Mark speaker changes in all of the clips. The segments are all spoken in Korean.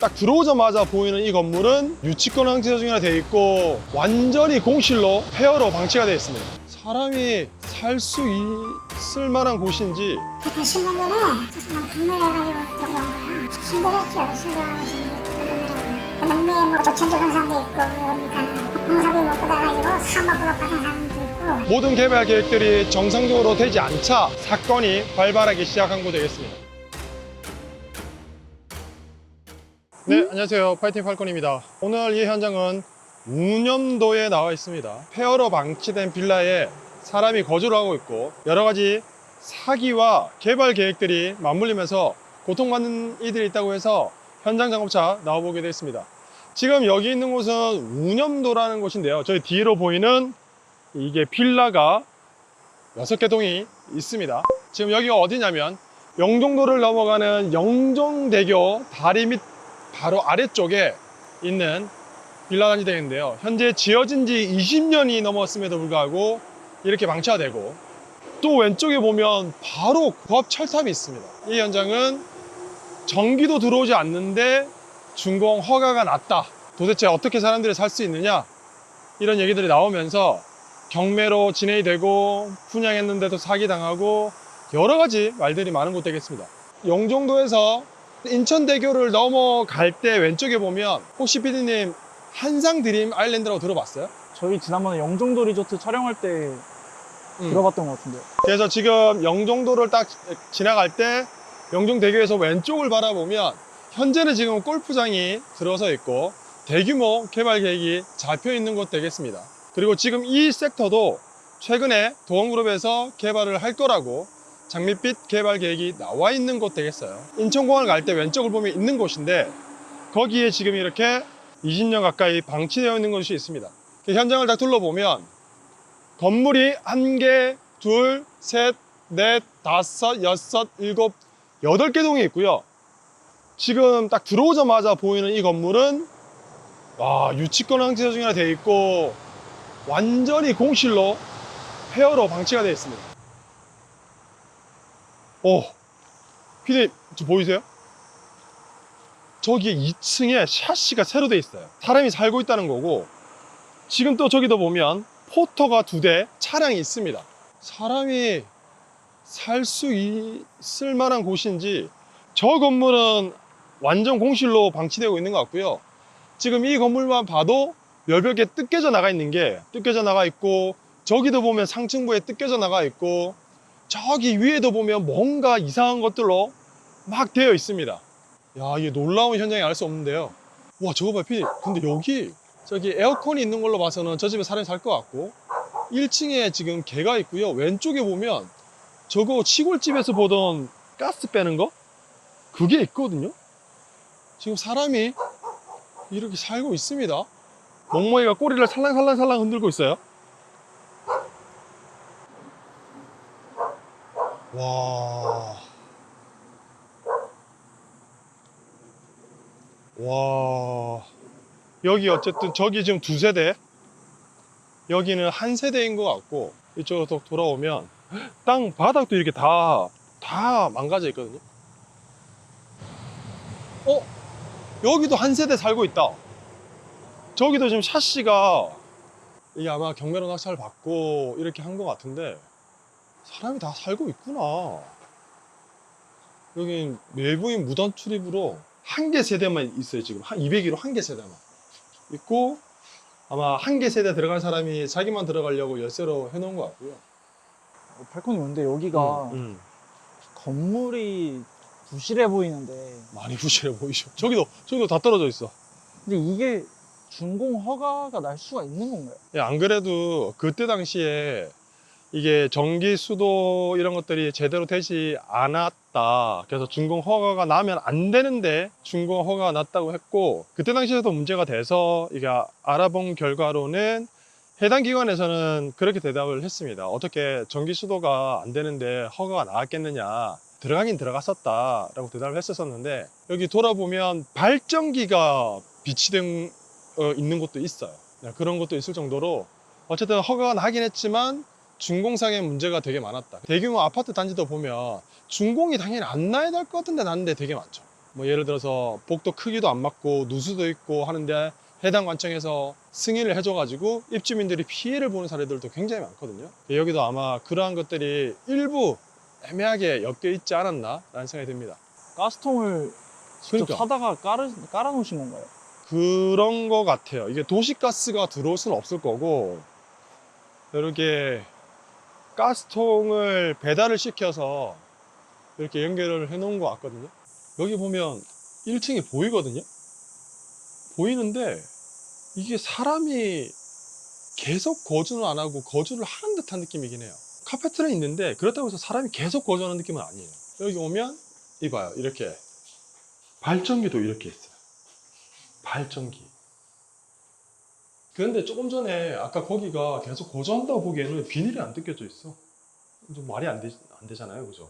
Speaker 1: 딱 들어오자마자 보이는 이 건물은 유치권 황제 중이라 되어 있고 완전히 공실로 폐허로 방치가 되어 있습니다. 사람이 살 수 있을 만한 곳인지
Speaker 2: 한 10년 전에 저는 분노해가지고 여기 온 거야. 힘들었죠, 힘들어가지고. 남미에 뭐 조천조 강산도 있고, 그러니까 공사비 못 받아가지고 사막으로 받은 사람도 있고.
Speaker 1: 모든 개발 계획들이 정상적으로 되지 않자 사건이 발발하기 시작한 곳 되겠습니다. 네, 안녕하세요. 파이팅 팔콘입니다. 오늘 이 현장은 우념도에 나와 있습니다. 폐허로 방치된 빌라에 사람이 거주를 하고 있고 여러 가지 사기와 개발 계획들이 맞물리면서 고통받는 이들이 있다고 해서 현장 작업차 나와보게 됐습니다. 지금 여기 있는 곳은 우념도라는 곳인데요. 저희 뒤로 보이는 이게 빌라가 여섯 개 동이 있습니다. 지금 여기가 어디냐면 영종도를 넘어가는 영종대교 다리 밑 바로 아래쪽에 있는 빌라 단지 되는데요. 현재 지어진 지 20년이 넘었음에도 불구하고 이렇게 방치가 되고 또 왼쪽에 보면 바로 고압 철탑이 있습니다. 이 현장은 전기도 들어오지 않는데 준공 허가가 났다. 도대체 어떻게 사람들이 살 수 있느냐? 이런 얘기들이 나오면서 경매로 진행이 되고 분양했는데도 사기당하고 여러 가지 말들이 많은 곳 되겠습니다. 영종도에서 인천대교를 넘어갈 때 왼쪽에 보면 혹시 피디님 한상 드림 아일랜드라고 들어봤어요?
Speaker 3: 저희 지난번에 영종도 리조트 촬영할 때
Speaker 1: 음.
Speaker 3: 들어봤던 것 같은데요.
Speaker 1: 그래서 지금 영종도를 딱 지나갈 때 영종대교에서 왼쪽을 바라보면 현재는 지금 골프장이 들어서 있고 대규모 개발 계획이 잡혀 있는 곳 되겠습니다. 그리고 지금 이 섹터도 최근에 도원그룹에서 개발을 할 거라고 장밋빛 개발 계획이 나와 있는 곳 되겠어요. 인천공항을 갈 때 왼쪽을 보면 있는 곳인데 거기에 지금 이렇게 20년 가까이 방치되어 있는 곳이 있습니다. 그 현장을 딱 둘러보면 건물이 한 개, 둘, 셋, 넷, 다섯, 여섯, 일곱, 여덟 개 동이 있고요. 지금 딱 들어오자마자 보이는 이 건물은 와 유치권 황제 중이라 되어 있고 완전히 공실로 폐허로 방치가 되어 있습니다. 오, 피디 저 보이세요? 저기에 2층에 샤시가 새로 되어 있어요. 사람이 살고 있다는 거고 지금 또 저기도 보면 포터가 두 대 차량이 있습니다. 사람이 살 수 있을 만한 곳인지 저 건물은 완전 공실로 방치되고 있는 것 같고요. 지금 이 건물만 봐도 몇몇 개 뜯겨져 나가 있는 게 뜯겨져 나가 있고 저기도 보면 상층부에 뜯겨져 나가 있고 저기 위에도 보면 뭔가 이상한 것들로 막 되어 있습니다. 야, 이게 놀라운 현장이 알 수 없는데요. 와, 저거 봐, 피디. 근데 여기 저기 에어컨이 있는 걸로 봐서는 저 집에 사람이 살 것 같고 1층에 지금 개가 있고요. 왼쪽에 보면 저거 시골집에서 보던 가스 빼는 거? 그게 있거든요. 지금 사람이 이렇게 살고 있습니다. 멍멍이가 꼬리를 살랑살랑살랑 흔들고 있어요. 와. 와. 여기 어쨌든 저기 지금 두 세대. 여기는 한 세대인 것 같고 이쪽으로 돌아오면 땅 바닥도 이렇게 다, 다 망가져 있거든요. 어? 여기도 한 세대 살고 있다. 저기도 지금 샤시가 이게 아마 경매로 낙찰 받고 이렇게 한 것 같은데 사람이 다 살고 있구나. 여기 외부인 무단 출입으로 한 개 세대만 있어요, 지금. 한 201호 한개 세대만. 있고 아마 한 개 세대 들어간 사람이 자기만 들어가려고 열쇠로 해놓은 것 같고요.
Speaker 3: 어, 팔콘이 근데 여기가
Speaker 1: 음, 음.
Speaker 3: 건물이 부실해 보이는데
Speaker 1: 많이 부실해 보이죠. 저기도 저기도 다 떨어져 있어.
Speaker 3: 근데 이게 준공 허가가 날 수가 있는 건가요?
Speaker 1: 예, 안 그래도 그때 당시에 이게 전기 수도 이런 것들이 제대로 되지 않았다. 그래서 준공 허가가 나면 안 되는데 준공 허가가 났다고 했고 그때 당시에도 문제가 돼서 이게 알아본 결과로는 해당 기관에서는 그렇게 대답을 했습니다. 어떻게 전기 수도가 안 되는데 허가가 나왔겠느냐. 들어가긴 들어갔었다 라고 대답을 했었었는데 여기 돌아보면 발전기가 비치된 어, 있는 곳도 있어요. 네, 그런 것도 있을 정도로 어쨌든 허가가 나긴 했지만 준공상의 문제가 되게 많았다. 대규모 아파트 단지도 보면 준공이 당연히 안 나야 될 것 같은데 났는데 되게 많죠. 뭐 예를 들어서 복도 크기도 안 맞고 누수도 있고 하는데 해당 관청에서 승인을 해줘가지고 입주민들이 피해를 보는 사례들도 굉장히 많거든요. 여기도 아마 그러한 것들이 일부 애매하게 엮여 있지 않았나라는 생각이 듭니다.
Speaker 3: 가스통을 직접
Speaker 1: 그러니까.
Speaker 3: 사다가 깔아, 깔아놓으신 건가요?
Speaker 1: 그런 거 같아요. 이게 도시가스가 들어올 수는 없을 거고 이렇게 가스통을 배달을 시켜서 이렇게 연결을 해 놓은 것 같거든요. 여기 보면 1층이 보이거든요. 보이는데 이게 사람이 계속 거주는 안 하고 거주를 하는 듯한 느낌이긴 해요. 카페트는 있는데 그렇다고 해서 사람이 계속 거주하는 느낌은 아니에요. 여기 오면 이봐요. 이렇게 발전기도 이렇게 있어요. 발전기. 그런데 조금 전에 아까 거기가 계속 거주한다고 보기에는 비닐이 안 뜯겨져 있어. 좀 말이 안, 되, 안 되잖아요. 그죠?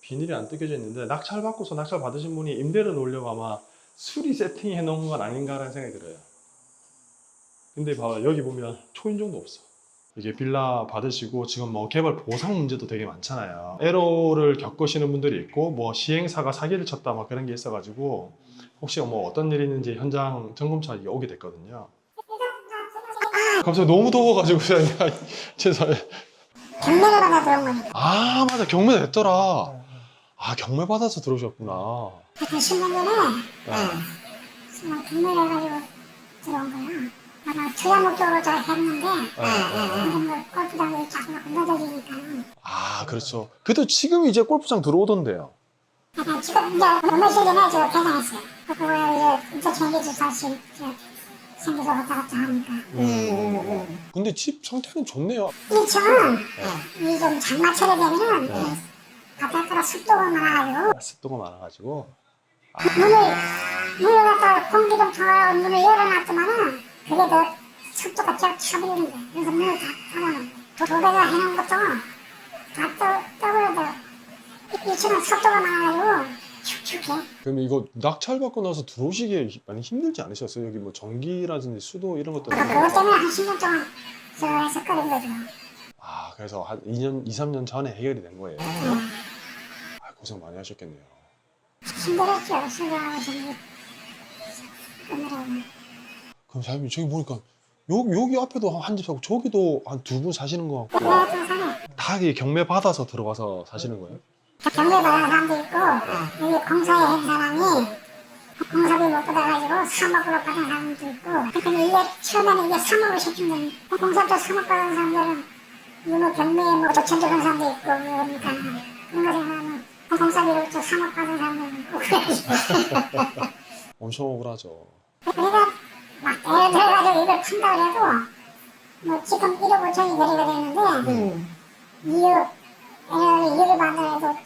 Speaker 1: 비닐이 안 뜯겨져 있는데 낙찰 받고서 낙찰 받으신 분이 임대를 놓으려고 아마 수리 세팅해 놓은 건 아닌가라는 생각이 들어요. 근데 봐봐 여기 보면 초인종도 없어. 이게 빌라 받으시고 지금 뭐 개발 보상 문제도 되게 많잖아요. 애로를 겪으시는 분들이 있고 뭐 시행사가 사기를 쳤다 막 그런 게 있어가지고 혹시 뭐 어떤 일이 있는지 현장 점검차 오게 됐거든요. 갑자기 너무 더워가지고 그냥 죄송해요.
Speaker 2: 경매를 받아 들어온 거니까.
Speaker 1: 아 맞아 경매 됐더라. 아 경매 받아서 들어오셨구나.
Speaker 2: 그 10년 전에 정말 경매를 해가지고 들어온 거야. 아마 투자 목적으로 저 했는데 근데 뭐 골프장이 자꾸 건너져지니까
Speaker 1: 아 그렇죠. 그래도 지금 이제 골프장 들어오던데요.
Speaker 2: 약간 지금 이제 얼마 전에 저 개장했어요. 그거 이제 인터체인지 사실 생겨서 왔다 갔다 하니까
Speaker 1: 근데 집 상태는 좋네요.
Speaker 2: 1층은 이 좀 장마철에 되면은 바깥으로 습도가 많아가지고
Speaker 1: 습도가 많아가지고.
Speaker 2: 문을 문을 갖다 공기 좀 통하고 문을 열어놨더만은 그게 더 습도가 쫙 차버리는 거야. 그래서 문을 다 닫아놓은 거야. 도배가 해놓은 것도 다 떠, 떠버려져. 1층은 습도가 많아가지고 축축해.
Speaker 1: 그럼 이거 낙찰 받고 나서 들어오시기에 히- 많이 힘들지 않으셨어요? 여기 뭐 전기라든지 수도 이런 것들.
Speaker 2: 그러니까 그것 때문에 한 10년 동안 저 했었거든 거죠.
Speaker 1: 아 그래서 한 2년, 2, 3년 전에 해결이 된 거예요.
Speaker 2: 음.
Speaker 1: 아, 고생 많이 하셨겠네요.
Speaker 2: 힘들었죠. 수고하고 전부 끊으라고.
Speaker 1: 그럼 사장님 저기 보니까 여기, 여기 앞에도 한 집 사고 저기도 한 두 분 사시는 거 같고
Speaker 2: 내가 좀 사네.
Speaker 1: 다 이게 경매 받아서 들어가서 사시는 거예요?
Speaker 2: 경매 받은 사람도 있고 여기 공사에 한 사람이 공사비 못 받아가지고 3억으로 받은 사람도 있고 근데 이게 처음에는 이게 3억을 시키면 공사비 3억 받은 사람들은 이뭐 경매에 뭐 도천 적은 사람도 있고 그러니까 그런 거 생각하면 공사비로 또 3억 받은 있고 그래
Speaker 1: 엄청 억울하죠.
Speaker 2: 그러니까 막 대를 들어가지고 이걸 판다고 해도 뭐 지금 1억 5천이 거래가 되는데 2억 애를 2억을 받는 해도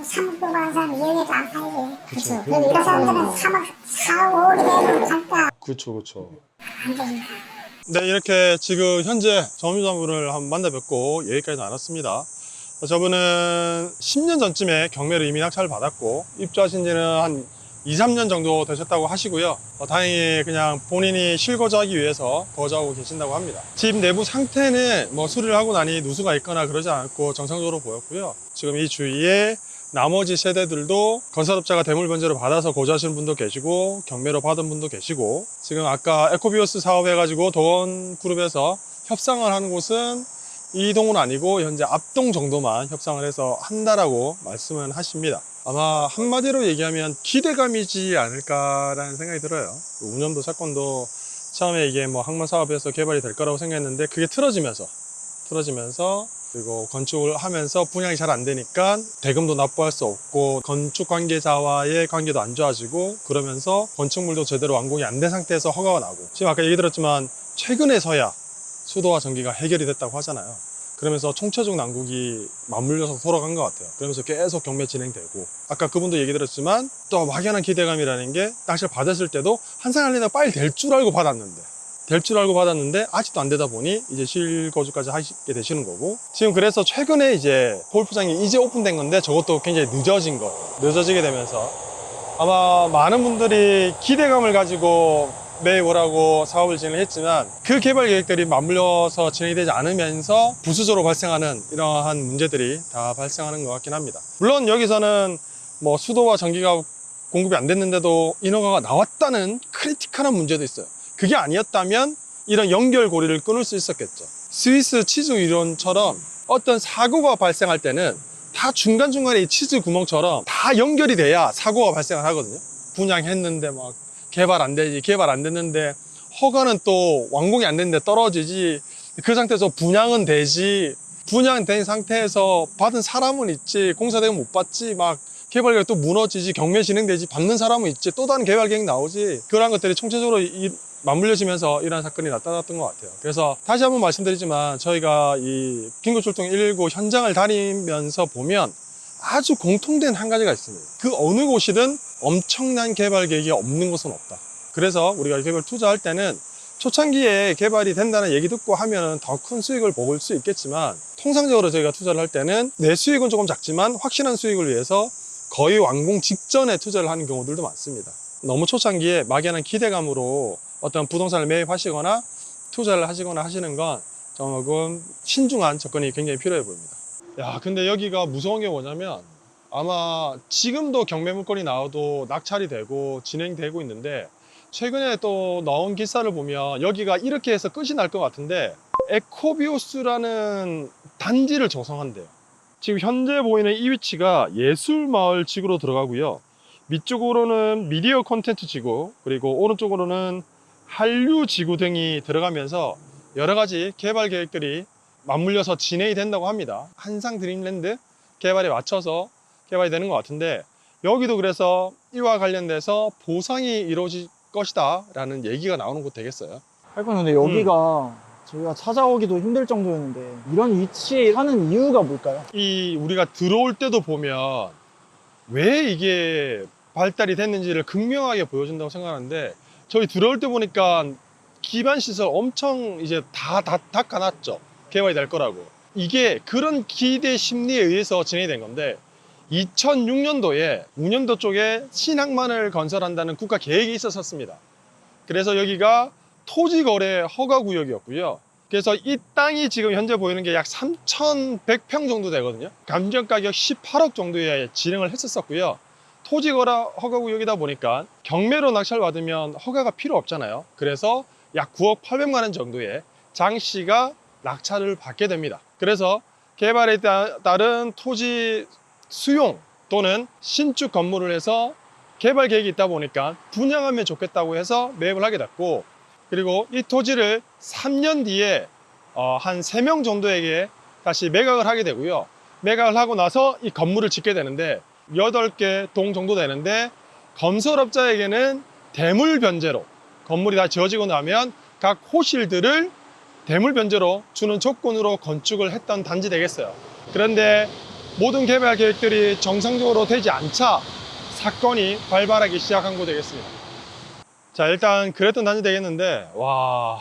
Speaker 2: 3억 받은 사람 2억에도 안 팔지
Speaker 1: 그쵸.
Speaker 2: 그래서 이 사람들은 3억 4억 5억 되면 살까
Speaker 1: 그쵸 그쵸.
Speaker 2: 안 되니까
Speaker 1: 네, 이렇게 지금 현재 점유자분을 한번 만나 뵙고 얘기까지 나눴습니다. 저분은 10년 전쯤에 경매를 이미 낙찰을 받았고 입주하신 지는 한 2, 3년 정도 되셨다고 하시고요. 어, 다행히 그냥 본인이 실거주하기 위해서 거주하고 계신다고 합니다. 집 내부 상태는 뭐 수리를 하고 나니 누수가 있거나 그러지 않고 정상적으로 보였고요. 지금 이 주위에 나머지 세대들도 건설업자가 대물 변제를 받아서 거주하시는 분도 계시고 경매로 받은 분도 계시고 지금 아까 에코비오스 사업 해가지고 도원그룹에서 협상을 하는 곳은 이 동은 아니고 현재 앞동 정도만 협상을 해서 한다라고 말씀을 하십니다. 아마 한마디로 얘기하면 기대감이지 않을까라는 생각이 들어요. 운영도 사건도 처음에 이게 뭐 항만 사업에서 개발이 될 거라고 생각했는데 그게 틀어지면서 틀어지면서 그리고 건축을 하면서 분양이 잘 안 되니까 대금도 납부할 수 없고 건축 관계자와의 관계도 안 좋아지고 그러면서 건축물도 제대로 완공이 안 된 상태에서 허가가 나고 지금 아까 얘기 들었지만 최근에서야 수도와 전기가 해결이 됐다고 하잖아요. 그러면서 총체적 난국이 맞물려서 돌아간 것 같아요. 그러면서 계속 경매 진행되고 아까 그분도 얘기 들었지만 또 막연한 기대감이라는 게 낙찰 받았을 때도 한상 할리나 빨리 될 줄 알고 받았는데 될 줄 알고 받았는데 아직도 안 되다 보니 이제 실거주까지 하시게 되시는 거고 지금 그래서 최근에 이제 골프장이 이제 오픈된 건데 저것도 굉장히 늦어진 거 늦어지게 되면서 아마 많은 분들이 기대감을 가지고 매입을하고 사업을 진행했지만 그 개발 계획들이 맞물려서 진행이 되지 않으면서 부수적으로 발생하는 이러한 문제들이 다 발생하는 것 같긴 합니다. 물론 여기서는 뭐 수도와 전기가 공급이 안 됐는데도 인허가가 나왔다는 크리티컬한 문제도 있어요. 그게 아니었다면 이런 연결고리를 끊을 수 있었겠죠. 스위스 치즈 이론처럼 어떤 사고가 발생할 때는 다 중간중간에 이 치즈 구멍처럼 다 연결이 돼야 사고가 발생을 하거든요. 분양했는데 막 개발 안 되지, 개발 안 됐는데 허가는 또 완공이 안 됐는데 떨어지지. 그 상태에서 분양은 되지. 분양된 상태에서 받은 사람은 있지. 공사되면 못 받지. 막 개발 계획 또 무너지지. 경매 진행되지. 받는 사람은 있지. 또 다른 개발 계획 나오지. 그런 것들이 총체적으로 이- 맞물려지면서 이러한 사건이 나타났던 것 같아요. 그래서 다시 한번 말씀드리지만 저희가 이 긴급출동 119 현장을 다니면서 보면 아주 공통된 한 가지가 있습니다. 그 어느 곳이든 엄청난 개발 계획이 없는 곳은 없다. 그래서 우리가 개발 투자할 때는 초창기에 개발이 된다는 얘기 듣고 하면 더 큰 수익을 볼수 있겠지만 통상적으로 저희가 투자를 할 때는 내 수익은 조금 작지만 확실한 수익을 위해서 거의 완공 직전에 투자를 하는 경우들도 많습니다. 너무 초창기에 막연한 기대감으로 어떤 부동산을 매입하시거나 투자를 하시거나 하시는 건 조금 신중한 접근이 굉장히 필요해 보입니다. 야, 근데 여기가 무서운 게 뭐냐면 아마 지금도 경매 물건이 나와도 낙찰이 되고 진행되고 있는데 최근에 또 나온 기사를 보면 여기가 이렇게 해서 끝이 날 것 같은데 에코비오스라는 단지를 조성한대요. 지금 현재 보이는 이 위치가 예술마을 지구로 들어가고요. 밑쪽으로는 미디어 콘텐츠 지구, 그리고 오른쪽으로는 한류 지구 등이 들어가면서 여러 가지 개발 계획들이 맞물려서 진행이 된다고 합니다. 한상 드림랜드 개발에 맞춰서 개발이 되는 것 같은데 여기도 그래서 이와 관련돼서 보상이 이루어질 것이다 라는 얘기가 나오는 곳 되겠어요.
Speaker 3: 팔콘 근데 여기가 저희가 찾아오기도 힘들 정도였는데 이런 위치에 사는 이유가 뭘까요?
Speaker 1: 이 우리가 들어올 때도 보면 왜 이게 발달이 됐는지를 극명하게 보여준다고 생각하는데 저희 들어올 때 보니까 기반 시설 엄청 이제 다, 다 닦아놨죠. 개발이 될 거라고. 이게 그런 기대 심리에 의해서 진행이 된 건데 2006년도에 운현도 쪽에 신항만을 건설한다는 국가 계획이 있었습니다. 그래서 여기가 토지 거래 허가 구역이었고요. 그래서 이 땅이 지금 현재 보이는 게 약 3,100평 정도 되거든요. 감정 가격 18억 정도에 진행을 했었었고요. 토지 거래 허가 구역이다 보니까 경매로 낙찰 받으면 허가가 필요 없잖아요. 그래서 약 9억 800만 원 정도의 장 씨가 낙찰을 받게 됩니다. 그래서 개발에 따- 따른 토지 수용 또는 신축 건물을 해서 개발 계획이 있다 보니까 분양하면 좋겠다고 해서 매입을 하게 됐고 그리고 이 토지를 3년 뒤에 어, 한 3명 정도에게 다시 매각을 하게 되고요. 매각을 하고 나서 이 건물을 짓게 되는데 8개 동 정도 되는데 건설업자에게는 대물 변제로 건물이 다 지어지고 나면 각 호실들을 대물 변제로 주는 조건으로 건축을 했던 단지 되겠어요. 그런데 모든 개발 계획들이 정상적으로 되지 않자 사건이 발발하기 시작한 곳 되겠습니다. 자, 일단 그랬던 단지 되겠는데, 와,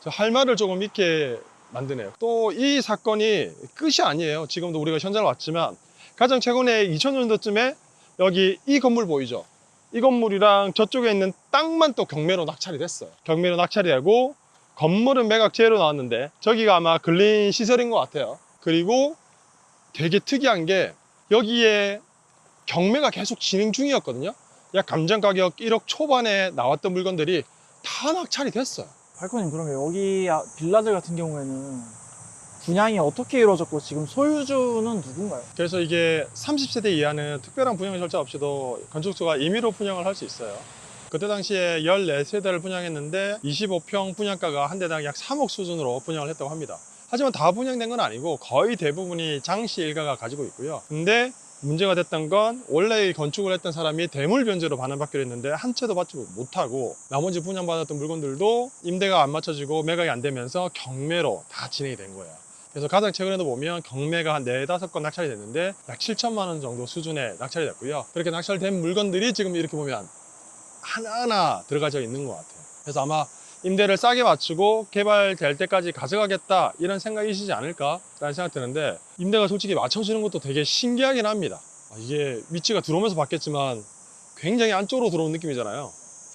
Speaker 1: 저할 말을 조금 잊게 만드네요. 또 이 사건이 끝이 아니에요. 지금도 우리가 현장을 왔지만, 가장 최근에 2000년도쯤에 여기 이 건물 보이죠? 이 건물이랑 저쪽에 있는 땅만 또 경매로 낙찰이 됐어요. 경매로 낙찰이 되고, 건물은 매각제로 나왔는데, 저기가 아마 근린 시설인 것 같아요. 그리고 되게 특이한 게, 여기에 경매가 계속 진행 중이었거든요. 약 감정 가격 1억 초반에 나왔던 물건들이 다 낙찰이 됐어요.
Speaker 3: 팔콘님 그러면 여기 아- 빌라들 같은 경우에는 분양이 어떻게 이루어졌고 지금 소유주는 누군가요?
Speaker 1: 그래서 이게 30세대 이하는 특별한 분양 절차 없이도 건축주가 임의로 분양을 할 수 있어요. 그때 당시에 14세대를 분양했는데 25평 분양가가 한 대당 약 3억 수준으로 분양을 했다고 합니다. 하지만 다 분양된 건 아니고 거의 대부분이 장씨 일가가 가지고 있고요. 근데 문제가 됐던 건 원래 이 건축을 했던 사람이 대물 변제로 반환받기로 했는데 한 채도 받지 못하고 나머지 분양받았던 물건들도 임대가 안 맞춰지고 매각이 안 되면서 경매로 다 진행이 된 거예요. 그래서 가장 최근에도 보면 경매가 한 네다섯 건 낙찰이 됐는데 약 7천만 원 정도 수준의 낙찰이 됐고요. 그렇게 낙찰된 물건들이 지금 이렇게 보면 하나하나 들어가져 있는 것 같아요. 그래서 아마 임대를 싸게 맞추고 개발될 때까지 가져가겠다 이런 생각이시지 않을까라는 생각 드는데 임대가 솔직히 맞춰지는 것도 되게 신기하긴 합니다. 아, 이게 위치가 들어오면서 봤겠지만 굉장히 안쪽으로 들어온 느낌이잖아요.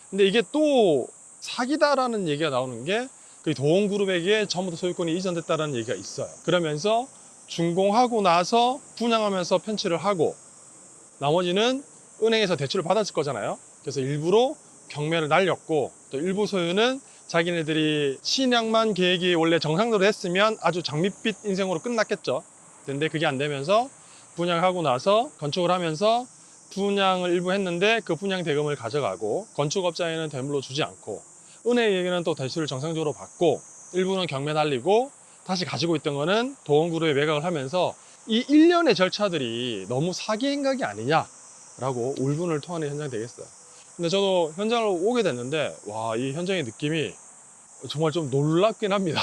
Speaker 1: 근데 이게 또 사기다라는 얘기가 나오는 게 그 도원그룹에게 전부 다 소유권이 이전됐다는 얘기가 있어요. 그러면서 준공하고 나서 분양하면서 편취를 하고 나머지는 은행에서 대출을 받았을 거잖아요. 그래서 일부러 경매를 날렸고 또 일부 소유는 자기네들이 신약만 계획이 원래 정상대로 했으면 아주 장밋빛 인생으로 끝났겠죠. 근데 그게 안 되면서 분양하고 나서 건축을 하면서 분양을 일부 했는데 그 분양 대금을 가져가고 건축업자에는 대물로 주지 않고 은행에게는 또 대출을 정상적으로 받고 일부는 경매 날리고 다시 가지고 있던 거는 도원그룹에 매각을 하면서 이 일련의 절차들이 너무 사기 행각이 아니냐라고 울분을 토하는 현장이 되겠어요. 근데 저도 현장을 오게 됐는데 와 이 현장의 느낌이 정말 좀 놀랍긴 합니다.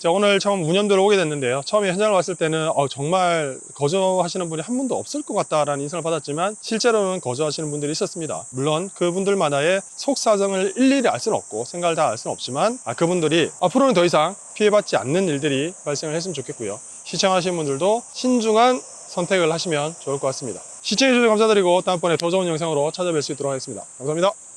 Speaker 1: 제가 오늘 처음 운염도를 오게 됐는데요. 처음에 현장을 왔을 때는 어, 정말 거주하시는 분이 한 분도 없을 것 같다라는 인상을 받았지만 실제로는 거주하시는 분들이 있었습니다. 물론 그분들마다의 속사정을 일일이 알 수는 없고 생각을 다 알 수는 없지만 아, 그분들이 앞으로는 더 이상 피해받지 않는 일들이 발생을 했으면 좋겠고요. 시청하시는 분들도 신중한 선택을 하시면 좋을 것 같습니다. 시청해주셔서 감사드리고 다음번에 더 좋은 영상으로 찾아뵐 수 있도록 하겠습니다. 감사합니다.